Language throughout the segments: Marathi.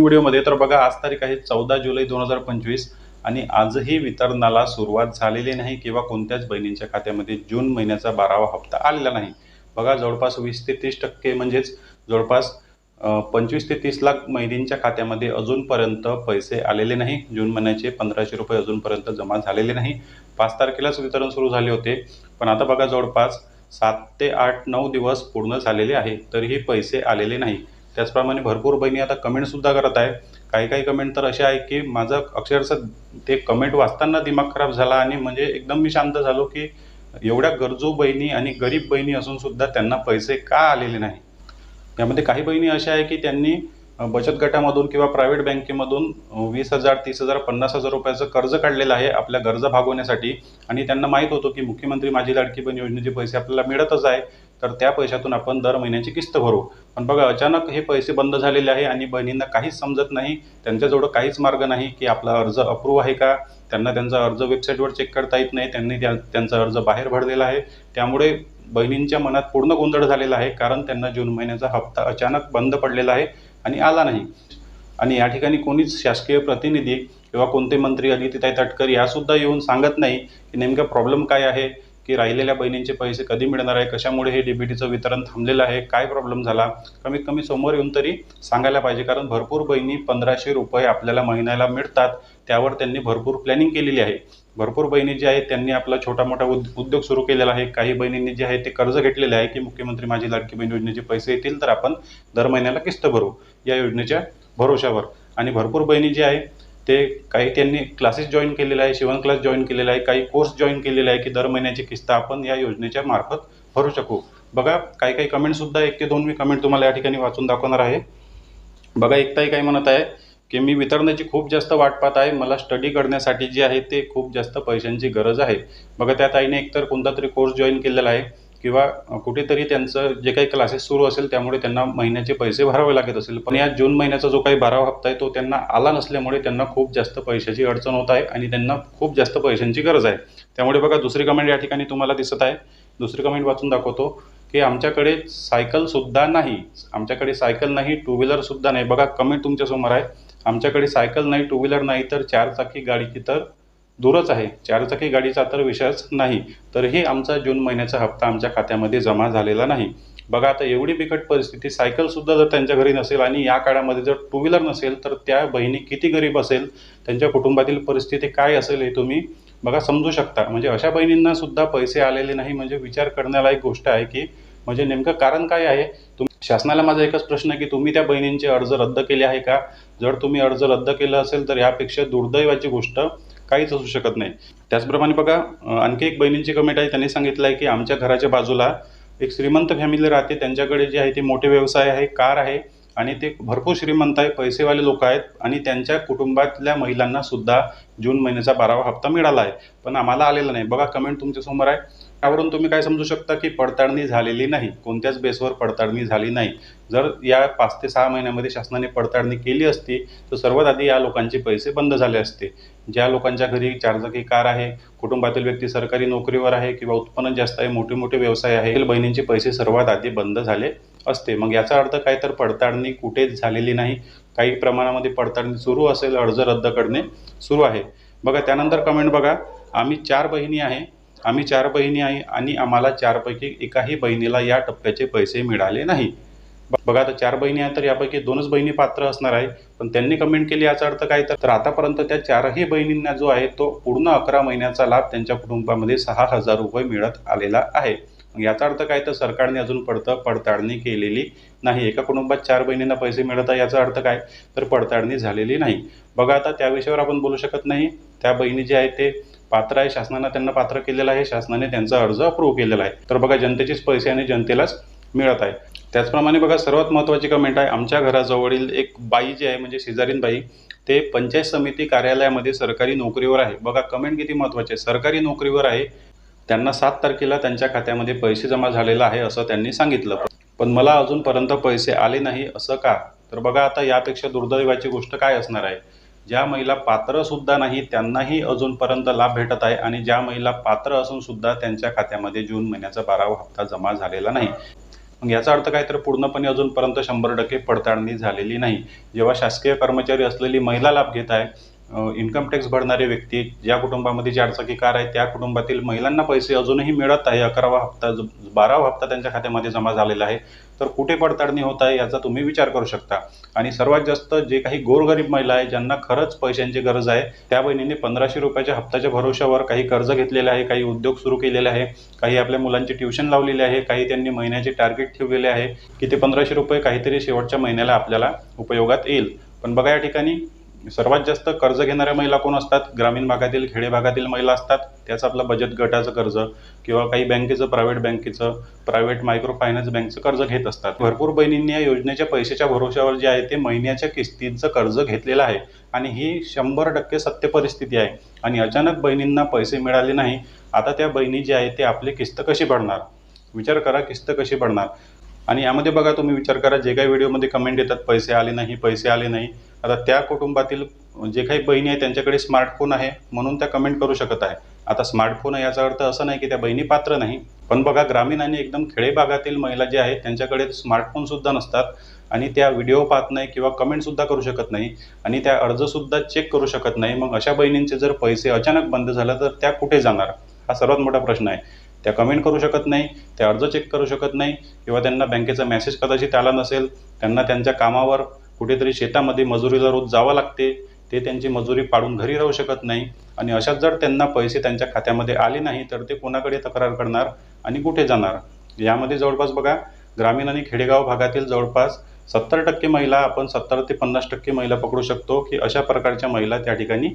व्हिडिओमध्ये तर बघा आज तारीख आहे चौदा जुलै दोन हजार पंचवीस आणि आजही वितरणाला सुरुवात झालेली नाही किंवा कोणत्याच बहिणींच्या खात्यामध्ये जून महिन्याचा बारावा हप्ता आलेला नाही. बघा जवळपास वीस ते तीस टक्के म्हणजेच जवळपास पंचवीस ते तीस लाख महिन्यांच्या खात्यामध्ये अजूनपर्यंत पैसे आलेले नाही. जून महिन्याचे पंधराशे रुपये अजूनपर्यंत जमा झालेले नाही. पाच तारखेलाच वितरण सुरू झाले होते. पण आता बघा जवळपास सात ते आठ नऊ दिवस पूर्ण झालेले आहे तरीही पैसे आलेले नाही. त्याचप्रमाणे भरपूर बहिणी आता कमेंटसुद्धा करत आहे काही काही कमेंट तर असे आहे की माझं अक्षरशः ते कमेंट वाचताना दिमाग खराब झाला आणि म्हणजे एकदम मी शांत झालो की एवढ्या गरजू बहिणी आणि गरीब बहिणी असूनसुद्धा त्यांना पैसे का आलेले नाही? यामध्ये काही बहिणी अशा आहे की त्यांनी बचत गटामधून किंवा प्रायव्हेट बँकेमधून वीस हजार तीस हजार पन्नास हजार रुपयाचं कर्ज काढलेलं आहे आपल्या गरजा भागवण्यासाठी. आणि त्यांना माहीत होतं की मुख्यमंत्री माझी लाडकी बहीण योजनेचे पैसे आपल्याला मिळतच आहे. तर त्या पैशातून आपण दर महिन्याची किस्त भरू. पण बघा अचानक हे पैसे बंद झालेले आहे आणि बहिणींना काहीच समजत नाही त्यांच्याजवळ काहीच मार्ग नाही की आपला अर्ज अप्रूव्ह आहे का? त्यांना त्यांचा अर्ज वेबसाईटवर चेक करता येत नाही त्यांनी त्या त्यांचा अर्ज बाहेर भरलेला आहे. त्यामुळे बहिणींच्या मनात पूर्ण गोंधळ झालेला आहे कारण त्यांना जून महिन्याचा हप्ता अचानक बंद पडलेला आहे आणि आला नाही. आणि या ठिकाणी कोणीच शासकीय प्रतिनिधी किंवा कोणते मंत्री अदितीताई तटकरी यासुद्धा येऊन सांगत नाही की नेमका प्रॉब्लेम काय आहे. की राहिलेल्या बहिणींचे पैसे कधी मिळणार आहे? कशामुळे हे डीबीटीचं वितरण थांबलेलं आहे? काय प्रॉब्लेम झाला? कमीत कमी समोर येऊन तरी सांगायला पाहिजे कारण भरपूर बहिणी पंधराशे रुपये आपल्याला महिन्याला मिळतात. त्यावर त्यांनी भरपूर प्लॅनिंग केलेली आहे. भरपूर बहिणी जे आहेत त्यांनी आपला छोटा मोठा उद उद्योग सुरू केलेला आहे. काही बहिणींनी जे आहे ते कर्ज घेतलेले आहे की मुख्यमंत्री माझी लाडकी बहीण योजनेचे पैसे येतील तर आपण दर महिन्याला किस्त भरू या योजनेच्या भरोशावर आणि भरपूर बहिणी जे आहे ते काही त्यांनी क्लासेस जॉईन केलेले आहे शिवण क्लास जॉईन केलेला आहे काही कोर्स जॉईन केलेले आहे की दर महिन्याची किस्त आपण या योजनेच्या मार्फत भरू शकू. बघा काही काही कमेंटसुद्धा एक ते दोन मी कमेंट तुम्हाला या ठिकाणी वाचून दाखवणार आहे. बघा एकताही काय म्हणत आहे की मी वितरणाची खूप जास्त वाट पाहत आहे. मला स्टडी करण्यासाठी जे आहे ते खूप जास्त पैशांची गरज आहे. बघा त्या ताईने एकतर कोणता तरी कोर्स जॉईन केलेला आहे. किंवा कुठेतरी त्यांचं जे काही क्लासेस सुरू असेल त्यामुळे त्यांना महिन्याचे पैसे भरावे लागत असेल. पण या जून महिन्याचा जो काही बारावा हप्ता आहे तो त्यांना आला नसल्यामुळे त्यांना खूप जास्त पैशाची अडचण होत आहे आणि त्यांना खूप जास्त पैशांची गरज आहे. त्यामुळे बघा दुसरी कमेंट या ठिकाणी तुम्हाला दिसत आहे. दुसरी कमेंट वाचून दाखवतो की आमच्याकडे सायकलसुद्धा नाही. आमच्याकडे सायकल नाही टू व्हीलरसुद्धा नाही. बघा कमेंट तुमच्यासमोर आहे. आमच्याकडे सायकल नाही टू व्हीलर नाही तर चारचाकी गाडीची तर दूरच आहे. चारचाकी गाडीचा तर विषयच नाही. तरीही आमचा जून महिन्याचा हप्ता आमच्या खात्यामध्ये जमा झालेला नाही. बघा आता एवढी बिकट परिस्थिती सायकलसुद्धा जर त्यांच्या घरी नसेल आणि या काळामध्ये जर टू व्हीलर नसेल तर त्या बहिणी किती गरीब असेल? त्यांच्या कुटुंबातील परिस्थिती काय असेल हे तुम्ही बघा समजू शकता. म्हणजे अशा बहिणींना सुद्धा पैसे आलेले नाही. म्हणजे विचार करण्यालायक गोष्ट आहे की म्हणजे नेमकं कारण काय आहे? तुम शासनाला माझा एकच प्रश्न आहे की तुम्ही त्या बहिणींचे अर्ज रद्द केले आहे का? जर तुम्ही अर्ज रद्द केला असेल तर यापेक्षा दुर्दैवाची गोष्ट काहीच असू शकत नाही. त्याचप्रमाणे बघा आणखी एक बहिणींची कमेंट आहे. त्यांनी सांगितलं आहे की आमच्या घराच्या बाजूला एक श्रीमंत फॅमिली राहते. त्यांच्याकडे जे आहे ते मोठे व्यवसाय आहे कार आहे आणि ते भरपूर श्रीमंत आहे पैसेवाले लोक आहेत आणि त्यांच्या कुटुंबातल्या महिलांना सुद्धा जून महिन्याचा बारावा हप्ता मिळाला आहे. पण आम्हाला आलेला नाही. बघा कमेंट तुमच्यासमोर आहे. त्यावरून तुम्ही काय समजू शकता की पडताळणी झालेली नाही. कोणत्याच बेसवर पडताळणी झाली नाही. जर या पाच ते सहा महिन्यामध्ये शासनाने पडताळणी केली असती तर सर्वात आधी या लोकांचे पैसे बंद झाले असते. ज्या लोकांच्या घरी चारचाकी कार आहे कुटुंबातील व्यक्ती सरकारी नोकरीवर आहे किंवा उत्पन्न जास्त आहे मोठे मोठे व्यवसाय आहे बहिणींचे पैसे सर्वात आधी बंद झाले असते. मग याचा अर्थ काय? तर पडताळणी कुठेच झालेली नाही. काही प्रमाणामध्ये पडताळणी सुरू असेल अर्ज रद्द करणे सुरू आहे. बघा त्यानंतर कमेंट बघा. आम्ही चार बहिणी आहे. आम्ही चार बहिणी आहे आणि आम्हाला चारपैकी एकाही बहिणीला या टप्प्याचे पैसे मिळाले नाही. बघा आता चार बहिणी आहेत तर यापैकी दोनच बहिणी पात्र असणार आहे. पण त्यांनी कमेंट केली याचा अर्थ काय? तर आतापर्यंत त्या चारही बहिणींना जो आहे तो पूर्ण अकरा महिन्याचा लाभ त्यांच्या कुटुंबामध्ये सहा हजार रुपये मिळत आलेला आहे. याचा अर्थ काय? तर सरकारने अजून पडतं पडताळणी केलेली नाही. एका कुटुंबात चार बहिणींना पैसे मिळत आहे याचा अर्थ काय? तर पडताळणी झालेली नाही. बघा आता त्या विषयावर आपण बोलू शकत नाही. त्या बहिणी जे आहेत ते पात्र आहे. शासनानं त्यांना पात्र केलेलं आहे. शासनाने त्यांचा अर्ज अप्रूव्ह केलेला आहे. तर बघा जनतेचेच पैसे आणि जनतेलाच मिळत आहे. त्याचप्रमाणे बघा सर्वात महत्त्वाची कमेंट आहे आमच्या घराजवळील एक बाई जी आहे म्हणजे शेजारीन बाई ते पंचायत समिती कार्यालयामध्ये सरकारी नोकरीवर आहे. बघा कमेंट किती महत्त्वाची आहे सरकारी नोकरीवर आहे त्यांना सात तारखेला त्यांच्या खात्यामध्ये पैसे जमा झालेला आहे असं त्यांनी सांगितलं. पण मला अजूनपर्यंत पैसे आले नाही असं का? तर बघा आता यापेक्षा दुर्दैवाची गोष्ट काय असणार आहे? ज्या महिला पात्र सुद्धा नाही त्यांनाही अजूनपर्यंत लाभ भेटत आहे आणि ज्या महिला पात्र असून सुद्धा त्यांच्या खात्यामध्ये जून महिन्याचा बारावा हप्ता जमा झालेला नाही. मग याचा अर्थ काय तर पूर्णपणे अजूनपर्यंत शंभर टक्के पडताळणी झालेली नाही. जेव्हा शासकीय कर्मचारी असलेली महिला लाभ घेत आहे इन्कम टॅक्स भरणारे व्यक्ती ज्या कुटुंबामध्ये चारचाकी कार आहे त्या कुटुंबातील महिलांना पैसे अजूनही मिळत आहे. अकरावा हप्ता बारावा हप्ता त्यांच्या खात्यामध्ये जमा झालेला आहे. तर कुठे पडताळणी होत आहे याचा तुम्ही विचार करू शकता. आणि सर्वात जास्त जे काही गोरगरीब महिला आहे ज्यांना खरंच पैशांची गरज आहे त्या बहिणीने पंधराशे रुपयाच्या हप्त्याच्या भरोशावर काही कर्ज घेतलेले आहे काही उद्योग सुरू केलेले आहे काही आपल्या मुलांची ट्युशन लावलेली आहे काही त्यांनी महिन्याचे टार्गेट ठेवलेले आहे की ते पंधराशे रुपये काहीतरी शेवटच्या महिन्याला आपल्याला उपयोगात येईल. पण बघा या ठिकाणी सर्वात जास्त कर्ज घेणाऱ्या महिला कोण असतात? ग्रामीण भागातील खेडे भागातील महिला असतात. त्याच आपलं बचत गटाचं कर्ज किंवा काही बँकेचं प्रायव्हेट बँकेचं प्रायव्हेट मायक्रो फायनान्स बँकचं कर्ज घेत असतात. भरपूर बहिणींनी या योजनेच्या पैशाच्या भरोश्यावर जे आहे ते महिन्याच्या किस्तीचं कर्ज घेतलेलं आहे. आणि ही शंभर टक्के सत्य परिस्थिती आहे. आणि अचानक बहिणींना पैसे मिळाले नाही आता त्या बहिणी जे आहे ते आपली किस्त कशी भरणार? विचार करा किस्त कशी भरणार? आणि यामध्ये बघा तुम्ही विचार करा जे काही व्हिडिओमध्ये कमेंट येतात पैसे आले नाही पैसे आले नाही आता त्या कुटुंबातील जे काही बहिणी आहे त्यांच्याकडे स्मार्टफोन आहे म्हणून त्या कमेंट करू शकत आहे आता स्मार्टफोन आहे याचा अर्थ असं नाही की त्या बहिणी पात्र नाही. पण बघा ग्रामीण आणि एकदम खेडे भागातील महिला ज्या आहेत त्यांच्याकडे स्मार्टफोन सुद्धा नसतात आणि त्या व्हिडिओ पाहत नाही किंवा कमेंट सुद्धा करू शकत नाही आणि त्या अर्ज सुद्धा चेक करू शकत नाही. मग अशा बहिणींचे जर पैसे अचानक बंद झालं तर त्या कुठे जाणार? हा सर्वात मोठा प्रश्न आहे. त्या कमेंट करू शकत नाही त्या अर्ज चेक करू शकत नाही किंवा त्यांना बँकेचा मेसेज कदाचित आला नसेल त्यांना त्यांच्या कामावर कुठेतरी शेतामध्ये मजुरीला रोज जावं लागते ते त्यांची मजुरी पाडून घरी राहू शकत नाही. आणि अशात जर त्यांना पैसे त्यांच्या खात्यामध्ये आले नाही तर ते कोणाकडे तक्रार करणार आणि कुठे जाणार? यामध्ये जवळपास बघा ग्रामीण आणि खेडेगाव भागातील जवळपास सत्तर टक्के महिला आपण सत्तर ते पन्नास टक्के महिला पकडू शकतो की अशा प्रकारच्या महिला त्या ठिकाणी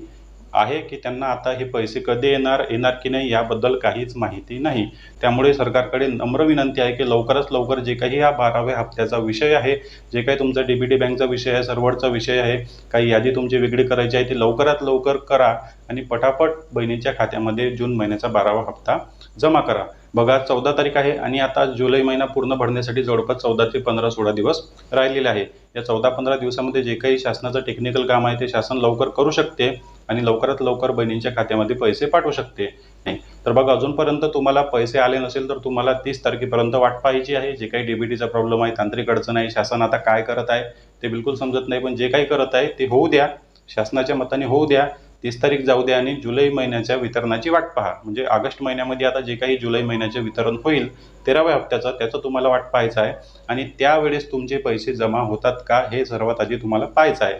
आहे की त्यांना आता हे पैसे कधी येणार येणार की नाही याबद्दल काहीच माहिती नाही. त्यामुळे सरकारकडे नम्र विनंती आहे की लवकरात लवकर जे काही हा बाराव्या हप्त्याचा विषय आहे जे काही तुमचा डीबीटी बँकचा विषय आहे सर्वडचा विषय आहे काही यादी तुमची वेगळी करायची आहे ती लवकरात लवकर करा आणि पटापट बहिणीच्या खात्यामध्ये जून महिन्याचा बारावा हप्ता जमा करा. बघा चौदा तारीख आहे आणि आता जुलै महिना पूर्ण भरण्यासाठी जवळपास चौदा ते पंधरा सोळा दिवस राहिलेले आहे. या चौदा पंधरा दिवसामध्ये जे काही शासनाचं टेक्निकल काम आहे ते शासन लवकर करू शकते. आणि लवकरात लवकर बहिणींच्या खात्यामध्ये पैसे पाठवू शकते. नाही तर बघा अजूनपर्यंत तुम्हाला पैसे आले नसेल तर तुम्हाला तीस तारखेपर्यंत वाट पाहायची आहे. जे काही डीबीटीचा प्रॉब्लेम आहे तांत्रिक अडचण आहे शासन आता काय करत आहे ते बिलकुल समजत नाही. पण जे काही करत आहे ते होऊ द्या. शासनाच्या मताने होऊ द्या. तीस तारीख जाऊ द्या आणि जुलै महिन्याच्या वितरणाची वाट पहा. म्हणजे ऑगस्ट महिन्यामध्ये आता जे काही जुलै महिन्याचे वितरण होईल तेराव्या हप्त्याचं त्याचं तुम्हाला वाट पाहायचं आहे. आणि त्यावेळेस तुमचे पैसे जमा होतात का हे सर्वात आधी तुम्हाला पाहायचं आहे.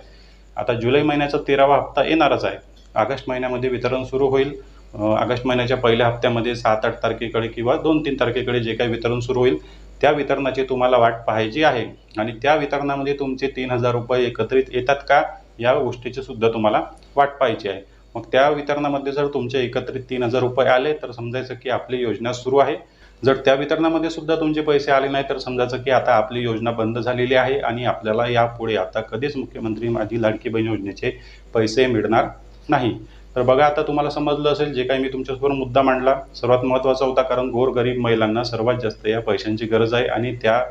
आता जुलै महिन्याचा तेरावा हप्ता येणारच आहे. ऑगस्ट महिन्यामध्ये वितरण सुरू होईल. ऑगस्ट महिन्याच्या पहिल्या हप्त्यामध्ये सात आठ तारखेकडे किंवा दोन तीन तारखेकडे जे काही वितरण सुरू होईल त्या वितरणाची तुम्हाला वाट पाहायची आहे. आणि त्या वितरणामध्ये तुमचे तीन हजार रुपये एकत्रित येतात का या गोष्टीची सुद्धा तुम्हाला वाट पाहायची आहे. मग त्या वितरणामध्ये जर तुमचे एकत्रित तीन हजार रुपये आले तर समजायचं की आपली योजना सुरू आहे. जर त्या वितरणामध्ये सुद्धा तुमचे पैसे आले नाही तर समजायचं की आता आपली योजना बंद झालेली आहे आणि आपल्याला यापुढे आता कधीच मुख्यमंत्री माझी लाडकी बहीण योजनेचे पैसे मिळणार नाही. तर बघा आता तुम्हाला समजलं असेल जे काही मी तुमच्यासमोर मुद्दा मांडला सर्वात महत्त्वाचा होता कारण गोरगरीब महिलांना सर्वात जास्त या पैशांची गरज आहे आणि त्या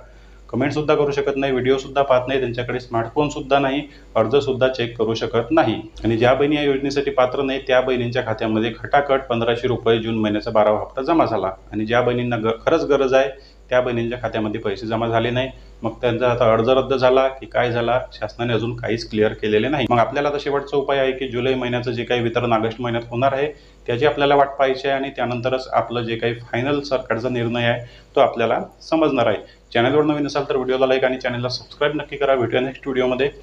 कमेंटसुद्धा करू शकत नाही व्हिडिओसुद्धा पाहत नाही त्यांच्याकडे स्मार्टफोनसुद्धा नाही अर्जसुद्धा चेक करू शकत नाही. आणि ज्या बहिणी या योजनेसाठी पात्र नाही त्या बहिणींच्या खात्यामध्ये खटाखट पंधराशे रुपये जून महिन्याचा बारावा हप्ता जमा झाला. आणि ज्या बहिणींना ग खरंच गरज आहे त्या बहिणींच्या खात्यामध्ये पैसे जमा झाले नाही. मग त्यांचा आता अर्ज रद्द झाला की काय झाला शासनाने अजून काहीच क्लिअर केलेले नाही. मग आपल्याला आता शेवटचा उपाय आहे की जुलै महिन्याचं जे काही वितरण ऑगस्ट महिन्यात होणार आहे त्याची आपल्याला वाट पाहायची आहे आणि त्यानंतरच आपलं जे काही फायनल सरकारचा निर्णय आहे तो आपल्याला समजणार आहे. चॅनलवर नवीन असाल तर व्हिडिओला लाईक आणि चॅनलला सबस्क्राईब नक्की करा. भेटूया नेक्स्ट व्हिडिओमध्ये